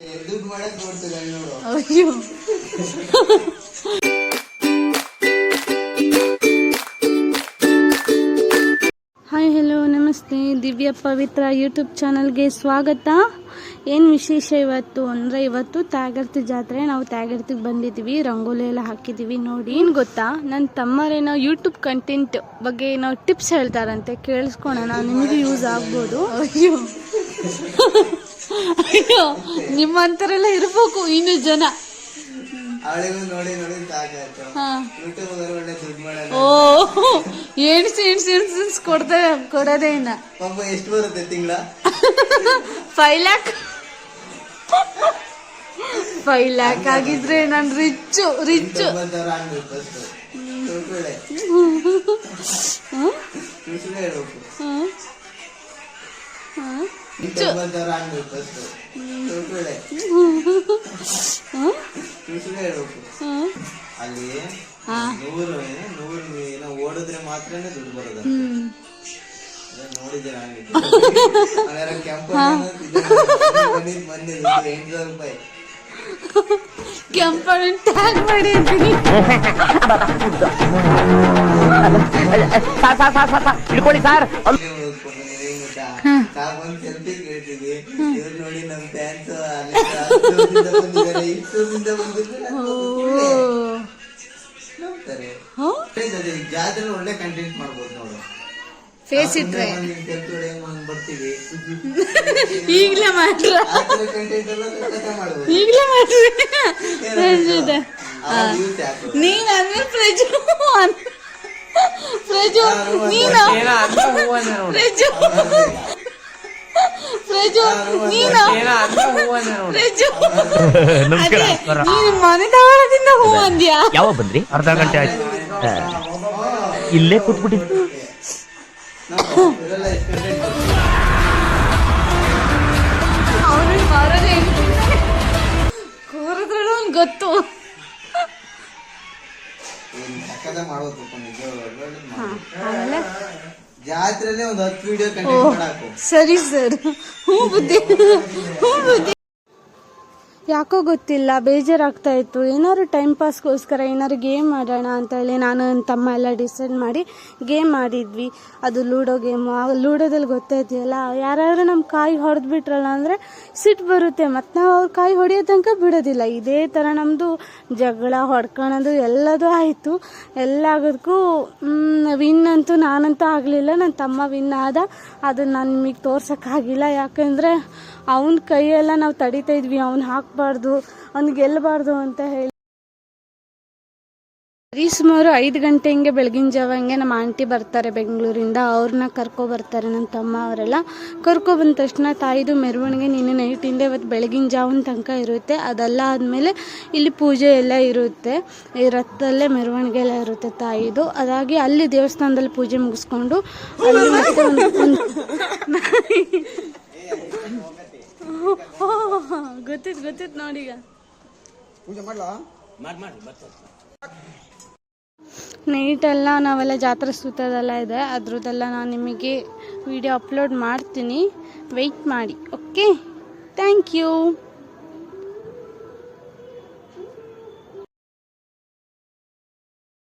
ದುಡ್ಡು ಮಾಡಕ್ ನೋಡ್ತಿದ್ದಾಳೆ ನೋಡು. ಅಯ್ಯೋ. ಹಾಯ್ ಹಲೋ ನಮಸ್ತೆ. ದಿವ್ಯ ಪವಿತ್ರ ಯೂಟ್ಯೂಬ್ ಚಾನಲ್ಗೆ ಸ್ವಾಗತ. ಏನು ವಿಶೇಷ ಇವತ್ತು? ಅಂದರೆ ಇವತ್ತು ತ್ಯಾಗರ್ತಿ ಜಾತ್ರೆ. ನಾವು ತ್ಯಾಗರ್ತಿಗೆ ಬಂದಿದ್ದೀವಿ ರಂಗೋಲಿ ಎಲ್ಲ ಹಾಕಿದ್ದೀವಿ ನೋಡಿ ಏನು ಗೊತ್ತಾ? ನನ್ನ ತಮ್ಮರೇನೋ ಯೂಟ್ಯೂಬ್ ಕಂಟೆಂಟ್ ಬಗ್ಗೆ ಏನೋ ಟಿಪ್ಸ್ ಹೇಳ್ತಾರಂತೆ. ಕೇಳಿಸ್ಕೊಳೋಣ. ನಿಮಗೂ ಯೂಸ್ ಆಗ್ಬೋದು. ಅಯ್ಯೋ. ಅಯ್ಯೋ ನಿಮ್ಮಂಥರೆಲ್ಲ ಇರ್ಬೇಕು ಇನ್ನು ಜನ. ಅವಳಿಗೂ ನೋಡಿ ನೋಡಿ ಸಾಕಾಯ್ತು ಹಾಂ. ಯೂಟ್ಯೂಬ್ ಒಳ್ಳೆ ದುಡ್ಡು ಮಾಡೋಣ. ಓ ಎಣ್ಸಿ ಎಣ್ಸಿ ಎಣ್ಸಿ ಕೊಡ್ತೇವೆ ಕೊಡೋದೇ ಇನ್ನ. ಪಾಪ ಎಷ್ಟು ಬರುತ್ತೆ ತಿಂಗಳ? Five lac. ಫೈವ್ ಲ್ಯಾಕ್ ಆಗಿದ್ರೆ ನಾನು ರಿಚ್ಚು ರಿಚ್ಚು ಬಂದವ್ರ ಅಲ್ಲಿ ನೂರು ನೂರು ಏನೋ ಓಡಿದ್ರೆ ಮಾತ್ರನೇ ದುಡ್ಡು ಬರೋದು ನೋಡಿದ್ದೀರ ಕೆಂಪು ಬಂದಿದ್ ಮೊನ್ನೆ ದುಡ್ಡು ಎಂಟು ಸಾವಿರ ರೂಪಾಯಿ ಕೆಂಪಣ್ಣ ಟ್ಯಾಗ್ ಮಾಡಿ ಅಂತೀನಿ ಇಟ್ಕೊಳ್ಳಿ ಸರ್. ಇಲ್ಲೇ ಓದ್ಕೊಂಡು ನೀವ್ ಹೆಂಗ್ ಒಂದು ಸೆಲ್ಫಿ ಕೇಳ್ತೀವಿ ಇವ್ರು ನೋಡಿ ನಮ್ ಫ್ಯಾನ್ಸ್ ಬಂದಿದ್ದಾರೆ ಇಷ್ಟದಿಂದ ಬಂದಿದ್ರೆ ನೋಡ್ತಾರೆ. ಅದೇ ಜಾತ್ರೆ ಒಳ್ಳೆ ಕಂಟೆಂಟ್ ಮಾಡ್ಬೋದು ನೋಡು. ಫೇಸ್ ಇಟ್ರೆ. ಈಗಲೇ ಮಾಡ್ರ? ಈಗಲೇ ಮಾಡ್ರಿ? ನೀನ್ ಅಂದ್ರೆ ಪ್ರಜು ಪ್ರಜು ನೀನು ಪ್ರಜು. ಪ್ರಜು ನೀನು? ಪ್ರಜು. ನಮಸ್ಕಾರ ಅದೇ, ನೀನು ಮನೆ ತಗೊಳ್ಳೋದಿಂದ ಹೂ ಅಂದ್ಯಾ? ಯಾವ ಬಂದ್ರಿ? ಅರ್ಧ ಗಂಟೆ ಆಯ್ತು. ಇಲ್ಲೇ ಕೂತ್ಬಿಟ್ಟಿದ್ವಿ ಗೊತ್ತು. ಮಾಡೋದು. ಆಮೇಲೆ? ಜಾತ್ರೆಲೆ ಒಂದ್ ಹತ್ತು ವಿಡಿಯೋ ಕಂಟೆಂಟ್ ಮಾಡಾಕು. ಸರಿ ಸರ್. ಹ್ಞೂ ಬುದ್ಧಿ ಹ್ಞೂ ಬುದ್ಧಿ. ಯಾಕೋ ಗೊತ್ತಿಲ್ಲ, ಬೇಜಾರಾಗ್ತಾ ಇತ್ತು. ಏನಾದ್ರು ಟೈಮ್ ಪಾಸ್ಗೋಸ್ಕರ ಏನಾದ್ರು ಗೇಮ್ ಆಡೋಣ ಅಂತ ಹೇಳಿ ನಾನು ನನ್ನ ತಮ್ಮ ಎಲ್ಲ ಡಿಸೈಡ್ ಮಾಡಿ ಗೇಮ್ ಆಡಿದ್ವಿ. ಅದು ಲೂಡೋ ಗೇಮು ಆ ಲೂಡೋದಲ್ಲಿ ಗೊತ್ತಾಯ್ತಿಯಲ್ಲ ಯಾರಾದರೂ ನಮ್ಮ ಕಾಯಿ ಹೊಡೆದು ಬಿಟ್ರಲ್ಲ ಅಂದರೆ ಸಿಟ್ಟು ಬರುತ್ತೆ. ಮತ್ತು ನಾವು ಅವ್ರ ಕಾಯಿ ಹೊಡೆಯೋ ತನಕ ಬಿಡೋದಿಲ್ಲ. ಇದೇ ಥರ ನಮ್ಮದು ಜಗಳ, ಹೊಡ್ಕೊಳೋದು ಎಲ್ಲದೂ ಆಯಿತು. ಎಲ್ಲ ಆಗೋದಕ್ಕೂ ವಿನ್ ಅಂತೂ ನಾನಂತೂ ಆಗಲಿಲ್ಲ. ನನ್ನ ತಮ್ಮ ವಿನ್ ಆದ. ಅದನ್ನು ನಾನು ನಿಮಗೆ ತೋರ್ಸೋಕ್ಕಾಗಿಲ್ಲ. ಯಾಕಂದರೆ ಅವನ ಕೈಯೆಲ್ಲ ನಾವು ತಡಿತಾ ಇದ್ವಿ. ಅವ್ನು ಹಾಕಬಾರ್ದು ಅವ್ನು ಗೆಲ್ಲಬಾರ್ದು ಅಂತ ಹೇಳಿ. ಬರೀ ಸುಮಾರು ಐದು ಗಂಟೆ ಹಿಂಗೆ ಬೆಳಗಿನ ಜಾವ ಹಿಂಗೆ ನಮ್ಮ ಆಂಟಿ ಬರ್ತಾರೆ ಬೆಂಗಳೂರಿಂದ ಅವ್ರನ್ನ ಕರ್ಕೊ ಬರ್ತಾರೆ ನನ್ನ ತಮ್ಮ ಅವರೆಲ್ಲ. ಕರ್ಕೊ ಬಂದ ತಕ್ಷಣ ತಾಯಿದು ಮೆರವಣಿಗೆ ನಿನ್ನೆ ನೈಟಿಂದ ಇವತ್ತು ಬೆಳಗಿನ ಜಾವನ ತನಕ ಇರುತ್ತೆ. ಅದೆಲ್ಲ ಆದಮೇಲೆ ಇಲ್ಲಿ ಪೂಜೆ ಎಲ್ಲ ಇರುತ್ತೆ. ಈ ರಥದಲ್ಲೇ ಮೆರವಣಿಗೆ ಎಲ್ಲ ಇರುತ್ತೆ ತಾಯಿದು. ಅದಾಗಿ ಅಲ್ಲಿ ದೇವಸ್ಥಾನದಲ್ಲಿ ಪೂಜೆ ಮುಗಿಸ್ಕೊಂಡು ಅಲ್ಲಿ ಮತ್ತೆ ಒಂದು ಗೊತ್ತಿತ್ತು ಗೊತ್ತಿತ್ತು ನೋಡೀಗ ನೈಟೆಲ್ಲ ನಾವೆಲ್ಲ ಜಾತ್ರೆ ಸುತ್ತೋದೆಲ್ಲ ಇದೆ. ಅದ್ರದ್ದೆಲ್ಲ ನಾನು ನಿಮಗೆ ವಿಡಿಯೋ ಅಪ್ಲೋಡ್ ಮಾಡ್ತೀನಿ. ವೆಯ್ಟ್ ಮಾಡಿ ಓಕೆ ಥ್ಯಾಂಕ್ ಯು